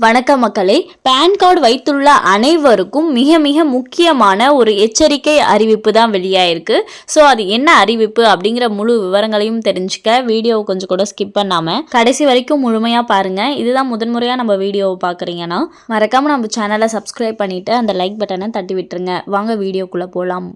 வணக்கம் மக்களே pan card வைத்துள்ள அனைவருக்கும் மிக மிக முக்கியமான ஒரு எச்சரிக்கை அறிவிப்பு தான் வெளியாயிருக்கு. ஸோ அது என்ன அறிவிப்பு அப்படிங்கிற முழு விவரங்களையும் தெரிஞ்சுக்க வீடியோவை கொஞ்சம் கூட ஸ்கிப் பண்ணாமல் கடைசி வரைக்கும் முழுமையாக பாருங்கள் இதுதான் முதன்முறையாக நம்ம வீடியோவை பார்க்குறீங்கன்னா மறக்காமல் நம்ம சேனலை சப்ஸ்கிரைப் பண்ணிவிட்டு அந்த லைக் பட்டனை தட்டி விட்டுருங்க. வாங்க வீடியோக்குள்ளே போகலாம்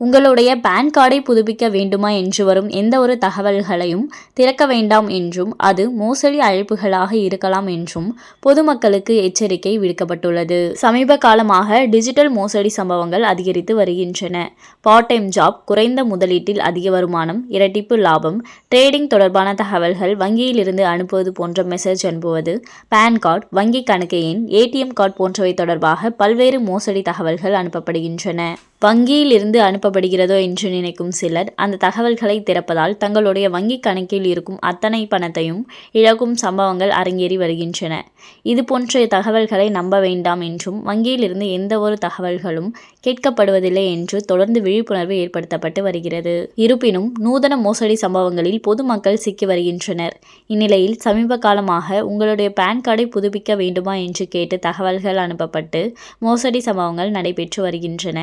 உங்களுடைய பேன் கார்டை புதுப்பிக்க வேண்டுமா என்று வரும் எந்த ஒரு தகவல்களையும் திறக்க வேண்டாம் என்றும் அது மோசடி அழைப்புகளாக இருக்கலாம் என்றும் பொதுமக்களுக்கு எச்சரிக்கை விடுக்கப்பட்டுள்ளது. சமீப காலமாக டிஜிட்டல் மோசடி சம்பவங்கள் அதிகரித்து வருகின்றன. பார்ட் டைம் ஜாப் குறைந்த முதலீட்டில் அதிக வருமானம் இரட்டிப்பு லாபம் ட்ரேடிங் தொடர்பான தகவல்கள் வங்கியிலிருந்து அனுப்புவது போன்ற மெசேஜ் அனுப்புவது பேன் கார்டு வங்கி கணக்கு எண் ஏடிஎம் கார்டு போன்றவை தொடர்பாக பல்வேறு மோசடி தகவல்கள் அனுப்பப்படுகின்றன. வங்கியில் இருந்து அனுப்பப்படுகிறதோ என்று நினைக்கும் சிலர் அந்த தகவல்களை திறப்பதால் தங்களுடைய வங்கி கணக்கில் இருக்கும் அத்தனை பணத்தையும் இழக்கும் சம்பவங்கள் அரங்கேறி வருகின்றன. இது போன்ற தகவல்களை நம்ப வேண்டாம் என்றும் வங்கியிலிருந்து எந்த ஒரு தகவல்களும் கேட்கப்படுவதில்லை என்று தொடர்ந்து விழிப்புணர்வு ஏற்படுத்தப்பட்டு வருகிறது. இருப்பினும் நூதன மோசடி சம்பவங்களில் பொதுமக்கள் சிக்கி வருகின்றனர். இந்நிலையில் சமீப காலமாக உங்களுடைய பேன் கார்டை புதுப்பிக்க வேண்டுமா என்று கேட்டு தகவல்கள் அனுப்பப்பட்டு மோசடி சம்பவங்கள் நடைபெற்று வருகின்றன.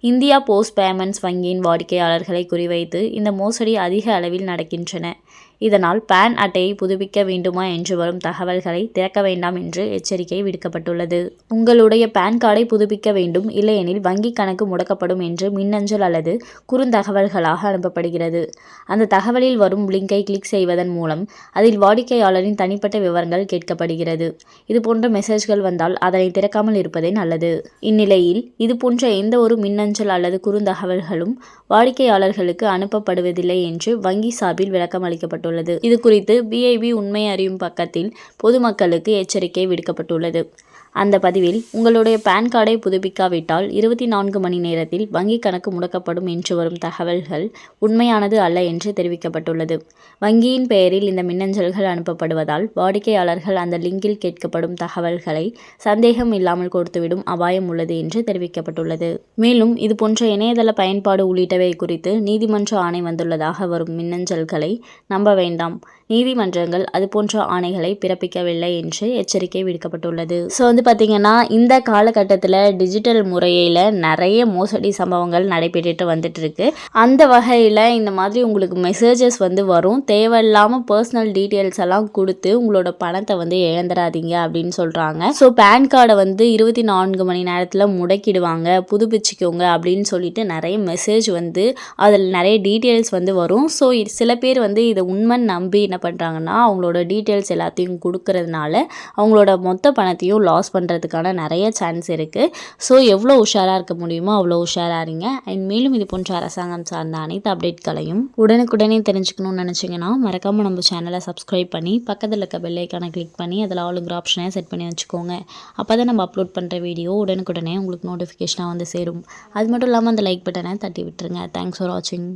இந்தியா போஸ்ட் பேமெண்ட்ஸ் வங்கியின் வாடிக்கையாளர்களை குறிவைத்து இந்த மோசடி அதிக அளவில் நடக்கின்றன. இதனால் பேன் அட்டையை புதுப்பிக்க வேண்டுமா என்று வரும் தகவல்களை திறக்க வேண்டாம் என்று எச்சரிக்கை விடுக்கப்பட்டுள்ளது. உங்களுடைய பேன் கார்டை புதுப்பிக்க வேண்டும் இல்லையெனில் வங்கி கணக்கு முடக்கப்படும் என்று மின்னஞ்சல் அல்லது குறுந்தகவல்களாக அனுப்பப்படுகிறது. அந்த தகவலில் வரும் லிங்கை கிளிக் செய்வதன் மூலம் அதில் வாடிக்கையாளரின் தனிப்பட்ட விவரங்கள் கேட்கப்படுகிறது. இது போன்ற மெசேஜ்கள் வந்தால் அதனை திறக்காமல் இருப்பதே நல்லது. இந்நிலையில் இது போன்ற எந்த ஒரு மின்னஞ்சல் அல்லது குறுந்தகவல்களும் வாடிக்கையாளர்களுக்கு அனுப்பப்படுவதில்லை என்று வங்கி சார்பில் விளக்கம் அளிக்கப்பட்டுள்ளது. இது குறித்து பிஐபி உண்மை அறியும் பக்கத்தில் பொதுமக்களுக்கு எச்சரிக்கை விடுக்கப்பட்டுள்ளது. அந்த பதிவில் உங்களுடைய பேன் கார்டை புதுப்பிக்காவிட்டால் இருபத்தி நான்கு மணி நேரத்தில் வங்கி கணக்கு முடக்கப்படும் என்று வரும் தகவல்கள் உண்மையானது அல்ல என்று தெரிவிக்கப்பட்டுள்ளது. வங்கியின் பெயரில் இந்த மின்னஞ்சல்கள் அனுப்பப்படுவதால் வாடிக்கையாளர்கள் அந்த லிங்கில் கேட்கப்படும் தகவல்களை சந்தேகம் இல்லாமல் கொடுத்துவிடும் அபாயம் உள்ளது என்று தெரிவிக்கப்பட்டுள்ளது. மேலும் இதுபோன்ற இணையதள பயன்பாடு உள்ளிட்டவை குறித்து நீதிமன்ற ஆணை வந்துள்ளதாக வரும் மின்னஞ்சல்களை நம்ப வேண்டாம். நீதிமன்றங்கள் அதுபோன்ற ஆணைகளை பிறப்பிக்கவில்லை என்று எச்சரிக்கை விடுக்கப்பட்டுள்ளது. ஸோ வந்து பார்த்திங்கன்னா இந்த காலகட்டத்தில் டிஜிட்டல் முறையில் நிறைய மோசடி சம்பவங்கள் நடைபெற்றுட்டு வந்துட்டு இருக்கு அந்த வகையில் இந்த மாதிரி உங்களுக்கு மெசேஜஸ் வந்து வரும். தேவையில்லாமல் பர்சனல் டீட்டெயில்ஸ் எல்லாம் கொடுத்து உங்களோட பணத்தை வந்து இழந்துடாதீங்க அப்படின்னு சொல்கிறாங்க ஸோ பேன் கார்டை வந்து இருபத்தி நான்கு மணி நேரத்தில் முடக்கிடுவாங்க புதுப்பிச்சுக்கோங்க அப்படின்னு சொல்லிட்டு நிறைய மெசேஜ் வந்து அதில் நிறைய டீட்டெயில்ஸ் வந்து வரும். ஸோ சில பேர் வந்து இதை உண்மை நம்பி என்ன பண்ணுறாங்கன்னா அவங்களோட டீட்டெயில்ஸ் எல்லாத்தையும் கொடுக்கறதுனால அவங்களோட மொத்த பணத்தையும் லாஸ் பண்ணுறதுக்கான நிறைய சான்ஸ் இருக்குது ஸோ எவ்வளோ உஷாராக இருக்க முடியுமோ அவ்வளோ உஷாராக இருங்க. அண்ட் மேலும் இது போன்ற அரசாங்கம் சார்ந்த அனைத்து அப்டேட்களையும் உடனுக்குடனே தெரிஞ்சுக்கணும்னு நினச்சிங்கன்னா மறக்காமல் நம்ம சேனலை சப்ஸ்கிரைப் பண்ணி பக்கத்தில் இருக்க பெல்லைக்கான கிளிக் பண்ணி அதில் ஆளுங்கிற ஆப்ஷனை செட் பண்ணி வச்சுக்கோங்க. அப்போ தான் நம்ம அப்லோட் பண்ணுற வீடியோ உடனுக்குடனே உங்களுக்கு நோட்டிஃபிகேஷனாக வந்து சேரும். அது மட்டும் இல்லாமல் அந்த லைக் பட்டனை தட்டி விட்டுருங்க. தேங்க்ஸ் ஃபார் வாட்சிங்